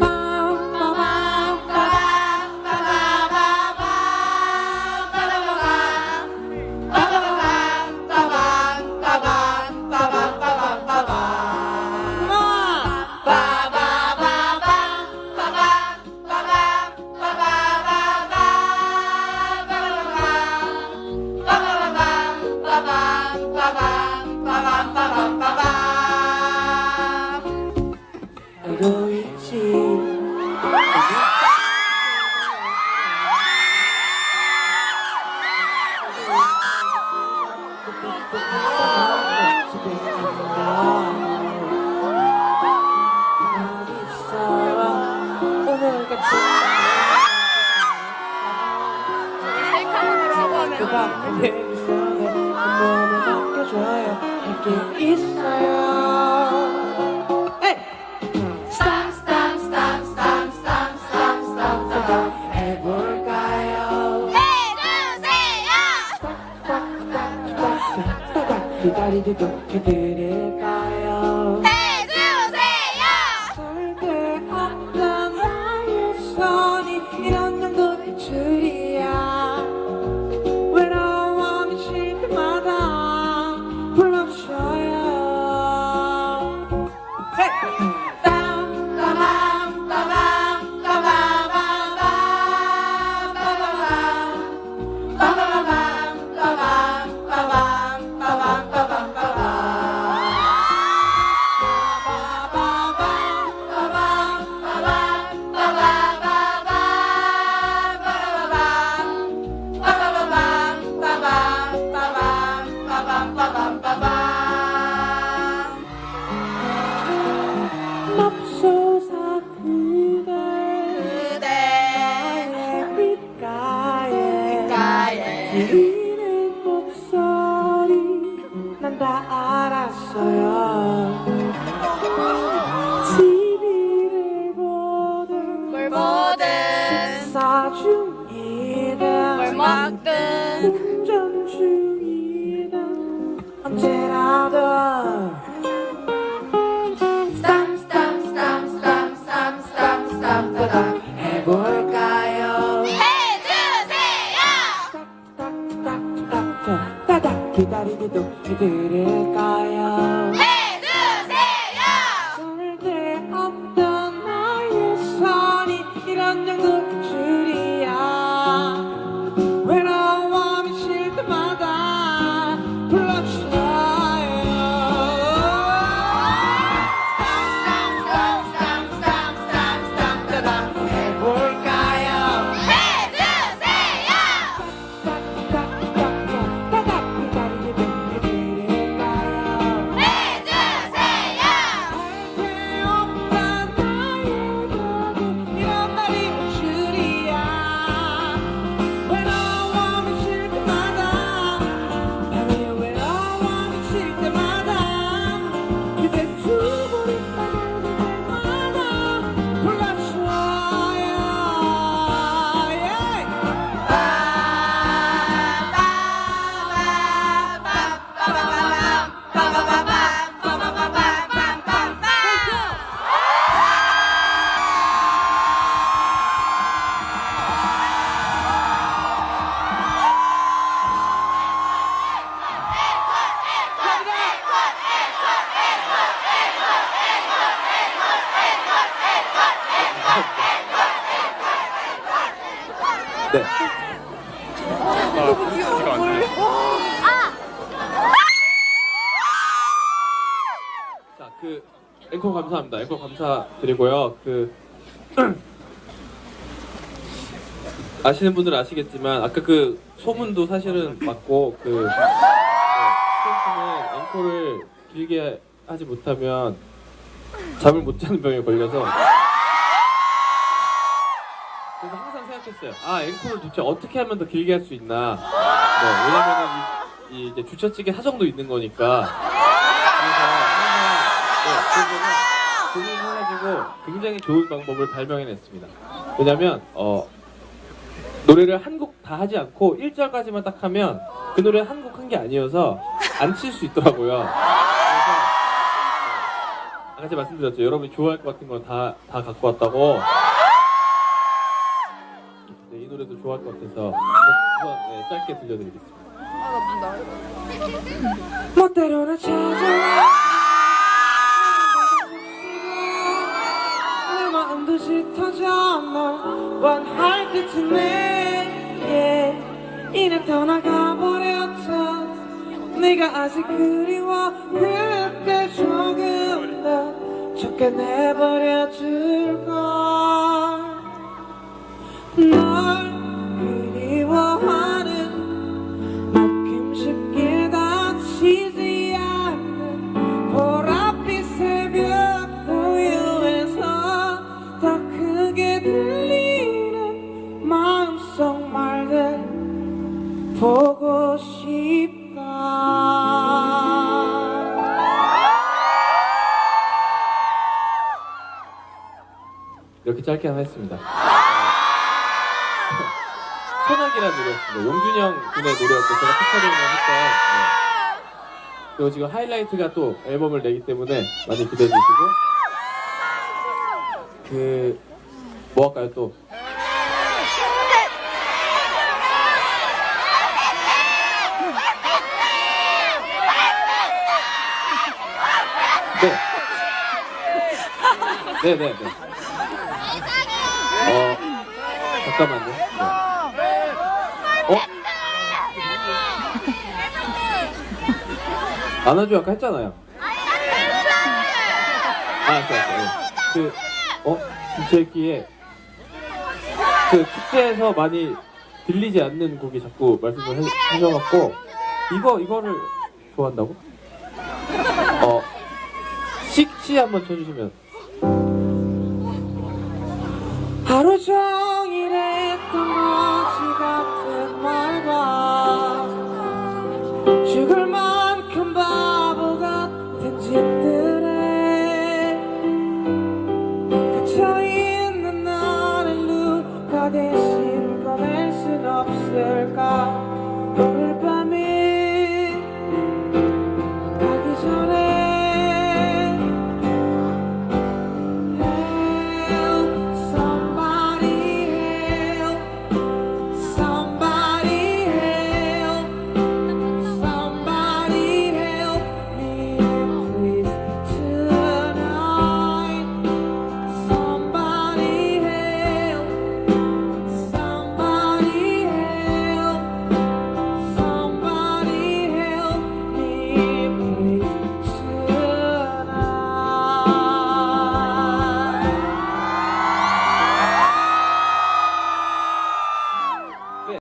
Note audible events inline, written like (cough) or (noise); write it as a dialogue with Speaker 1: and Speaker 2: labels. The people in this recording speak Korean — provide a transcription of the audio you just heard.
Speaker 1: 알 stop, stop, stop. 해볼까요? 따닥따닥따닥 기다리기도 해드릴까요? 절대 없던 나의 손이 이런 정도
Speaker 2: 네. 안 들려. 자, 그 앵커 감사합니다. 앵커 감사드리고요. 그 (clears throat) 아시는 분들은 아시겠지만 아까 그 소문도 사실은 맞고 그 네, 는 앵커를 길게 하지 못하면 잠을 못 자는 병에 걸려서 생각했어요. 아 앵콜을 도대체 어떻게 하면 더 길게 할 수 있나. 네, 왜냐면은 이, 이 이제 주차측에 사정도 있는 거니까. 그래서 항상 네, 고민해가지고 굉장히 좋은 방법을 발명해냈습니다. 왜냐면 어 노래를 한 곡 다 하지 않고 1절까지만 딱 하면 그 노래 한 곡 한 게 아니어서 안 칠 수 있더라고요. 그래서 네, 아까 말씀드렸죠. 여러분이 좋아할 것 같은 건다다 갖고 왔다고. 좋아할 것 같아서 우선 네, 짧게 들려드리겠습니다.
Speaker 1: 멋대로나 찾아와 내 마음도 짙어져 널 원할 때쯤에 이내 떠나가 버렸어 네가 아직 그리워 그때 조금 더 적게 내버려 줄 걸
Speaker 2: 짧게 하나 했습니다. 소나기라는 노래였습니다. 용준영 군의 노래였고 제가 피처링을 했던 네. 그리고 지금 하이라이트가 또 앨범을 내기 때문에 많이 기대해 주시고 그 뭐 할까요 또? 네. 네, 네, 네. 어, 잠깐만요. 네. 어? 안아줘 아까 했잖아요. 아, 알았어, 알았어. 네. 그, 어? 김철기에 그 축제에서 많이 들리지 않는 곡이 자꾸 말씀을 해- 하셔갖고 이거 이거를 좋아한다고? 어, 시, 시 한번 쳐주시면
Speaker 1: 하루 종일 있을까?